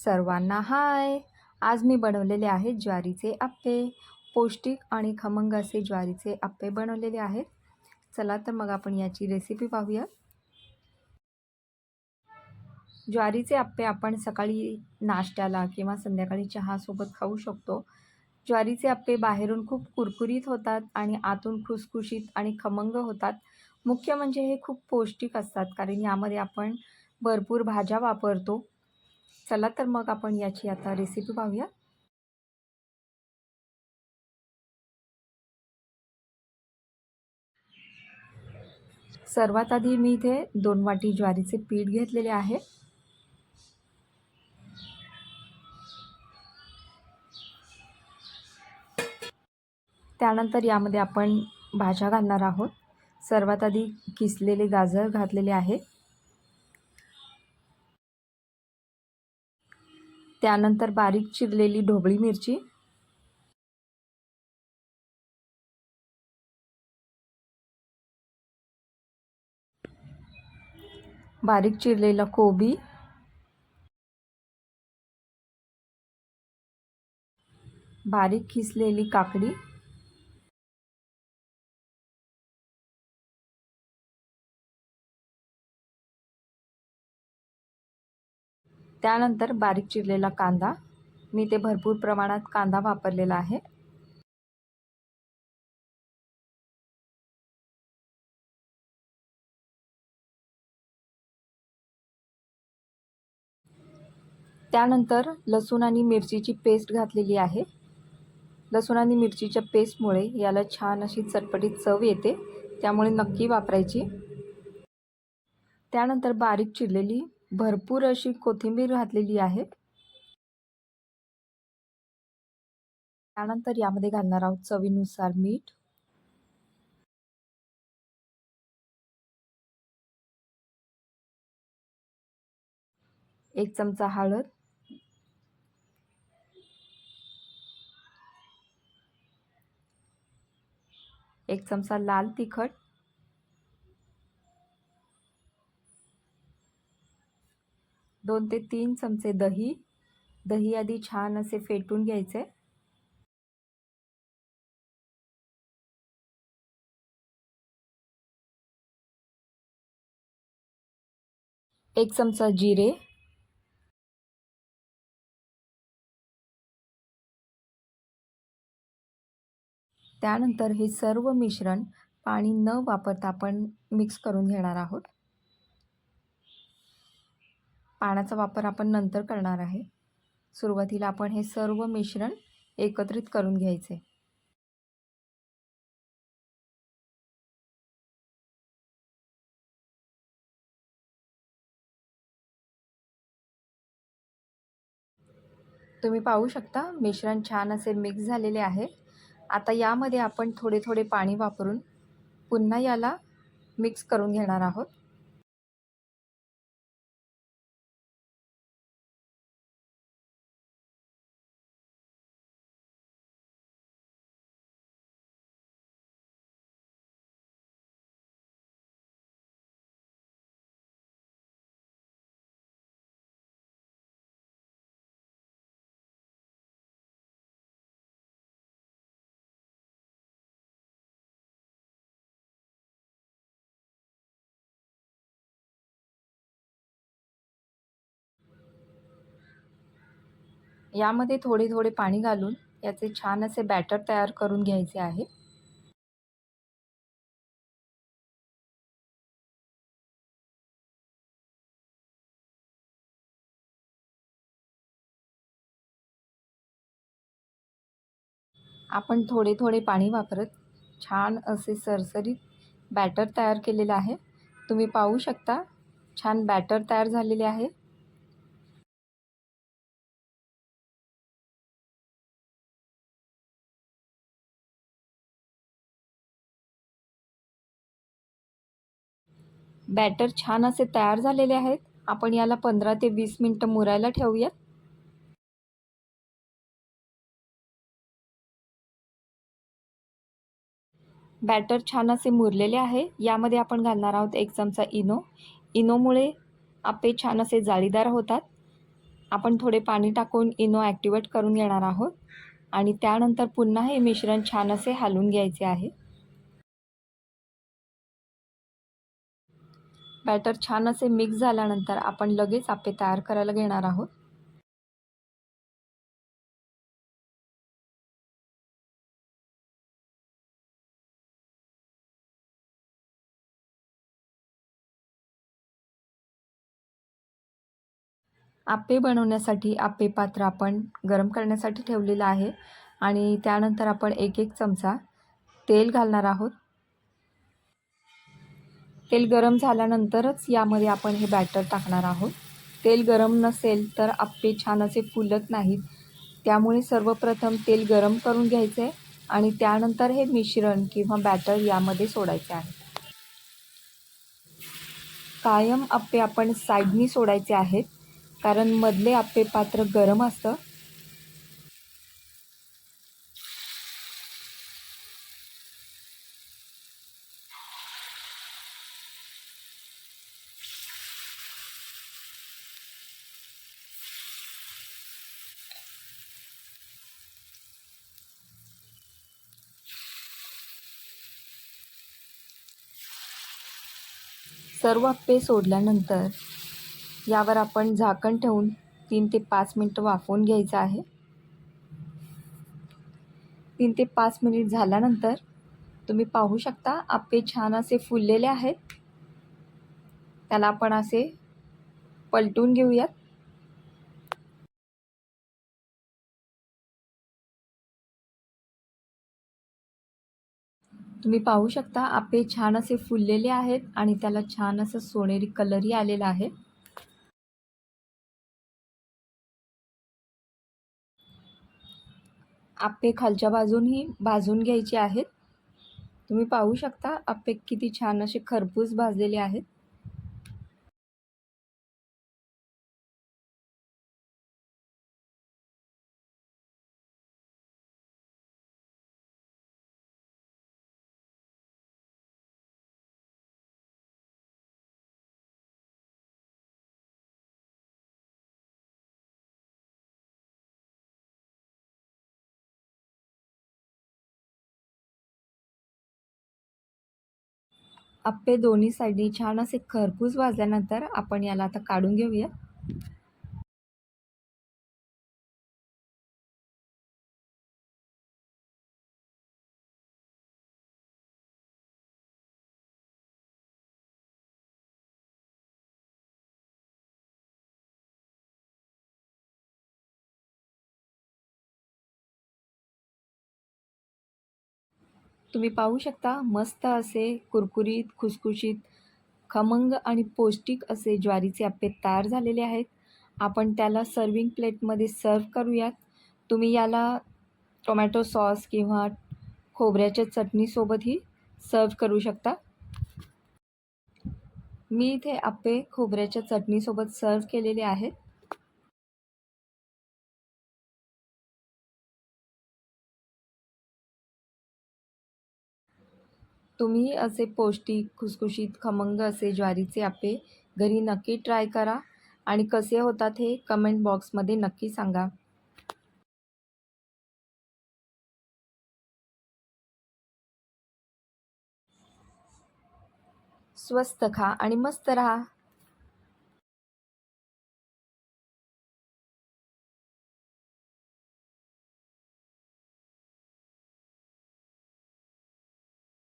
सर्वांना हाय. आज मी बनवलेले आहेत ज्वारीचे आप्पे. पौष्टिक आणि खमंग असे ज्वारीचे आप्पे बनवलेले आहेत. चला तर मग आपण याची रेसिपी पाहूया. ज्वारीचे आप्पे आपण सकाळी नाश्त्याला किंवा संध्याकाळी चहासोबत खाऊ शकतो. ज्वारीचे आप्पे बाहेरून खूप कुरकुरीत होतात आणि आतून खुसखुशीत आणि खमंग होतात. मुख्य म्हणजे हे खूप पौष्टिक असतात कारण यामध्ये आपण भरपूर भाज्या वापरतो. चला तर मग आपण याची आता रेसिपी पाहूया. सर्वात आधी मी इथे दोन वाटी ज्वारीचे पीठ घेतलेले आहे. त्यानंतर यामध्ये आपण भाज्या घालणार आहोत. सर्वात आधी किसलेले गाजर घातलेले आहे. त्यानंतर बारीक चिरलेली ढोबळी मिरची. बारीक चिरलेला कोबी. बारीक खिसलेली काकडी. त्यानंतर बारीक चिरलेला कांदा. मी ते भरपूर प्रमाणात कांदा वापरलेला आहे. त्यानंतर लसूण आणि मिरचीची पेस्ट घातलेली आहे. लसूण आणि मिरचीच्या पेस्टमुळे याला छान अशी चटपटीत चव येते त्यामुळे नक्की वापरायची. त्यानंतर बारीक चिरलेली भरपूर अशी कोथिंबीर घातलेली आहे. त्यानंतर यामध्ये घालणार आहोत चवीनुसार मीठ. एक चमचा हळद. एक चमचा लाल तिखट. दोन ते तीन चमचे दही. दही आधी छान असे फेटून घ्यायचे. एक चमचा जिरे. त्यानंतर हे सर्व मिश्रण पाणी न वापरता आपण मिक्स करून घेणार आहोत. पाण्याचा वापर आपण नंतर करणार आहे. सुरुवातीला आपण हे सर्व मिश्रण एकत्रित करून घ्यायचे. तुम्ही पाहू शकता मिश्रण छान असे मिक्स झालेले आहे. आता यामध्ये आपण थोडे थोडे पाणी वापरून पुन्हा याला मिक्स करून घेणार आहोत. यामध्ये थोडे थोडे पाणी घालून याचे छान असे बॅटर तयार करून घ्यायचे आहे. आपण थोडे थोडे पाणी वापरत छान असे सरसरीत बॅटर तयार केलेलं आहे. तुम्ही पाहू शकता छान बॅटर तयार झालेले आहे. बॅटर छान असे तयार झालेले आहेत. आपण याला पंधरा ते वीस मिनटं मुरायला ठेवूयात. बॅटर छान असे मुरलेले आहे. यामध्ये आपण घालणार आहोत एक चमचा इनो. इनोमुळे आपे छान असे जाळीदार होतात. आपण थोडे पाणी टाकून इनो ॲक्टिवेट करून घेणार आहोत. आणि त्यानंतर पुन्हा हे मिश्रण छान असे हलवून घ्यायचे आहे. बॅटर छान असे मिक्स झाल्यानंतर आपण लगेच आपे तयार करायला घेणार आहोत. आप्पे बनवण्यासाठी आप्पे पात्र आपण गरम करण्यासाठी ठेवलेलं आहे आणि त्यानंतर आपण एक एक चमचा तेल घालणार आहोत. तेल गरम झाल्यानंतरच यामध्ये आपण हे बॅटर टाकणार आहोत. तेल गरम नसेल तर आप्पे छान असे फुलत नाहीत. त्यामुळे सर्वप्रथम तेल गरम करून घ्यायचे आणि त्यानंतर हे मिश्रण किंवा बॅटर यामध्ये सोडायचे आहे. कायम आप्पे आपण साईडनी सोडायचे आहेत कारण मधले आप्पे पात्र गरम असतं. सर्व आप्पे सोडल्यानंतर यावर आपण झाकण ठेवून तीन ते पाच मिनटं वाफवून घ्यायचं आहे. तीन ते पाच मिनिट झाल्यानंतर तुम्ही पाहू शकता आप्पे छान असे फुललेले आहेत. त्याला आपण असे पलटून घेऊयात. तुम्ही पाहू शकता आपे छान असे फुललेले आहेत आणि त्याला छान असं सोनेरी कलरही आलेला आहे. आपे खालच्या बाजूनही भाजून घ्यायचे आहेत. तुम्ही पाहू शकता आपे किती छान असे खरपूस भाजलेले आहेत. आप्पे दोन्ही साईडनी छान असे खरपूस भाजल्यानंतर आपण याला आता काढून घेऊया. तुम्ही पाहू शकता मस्त असे कुरकुरीत खुसखुशीत खमंग आणि पौष्टिक असे ज्वारीचे आप्पे तयार झालेले आहेत. आपण त्याला सर्विंग प्लेटमध्ये सर्व करूयात. तुम्ही याला टोमॅटो सॉस किंवा खोबऱ्याच्या चटणीसोबतही सर्व करू शकता. मी इथे आप्पे खोबऱ्याच्या चटणीसोबत सर्व केलेले आहेत. तुम्ही असे पौष्टिक खुसखुशीत खमंग असे ज्वारीचे आपे घरी नक्की ट्राय करा आणि कसे होतात हे कमेंट बॉक्समध्ये नक्की सांगा. स्वस्त खा आणि मस्त रहा.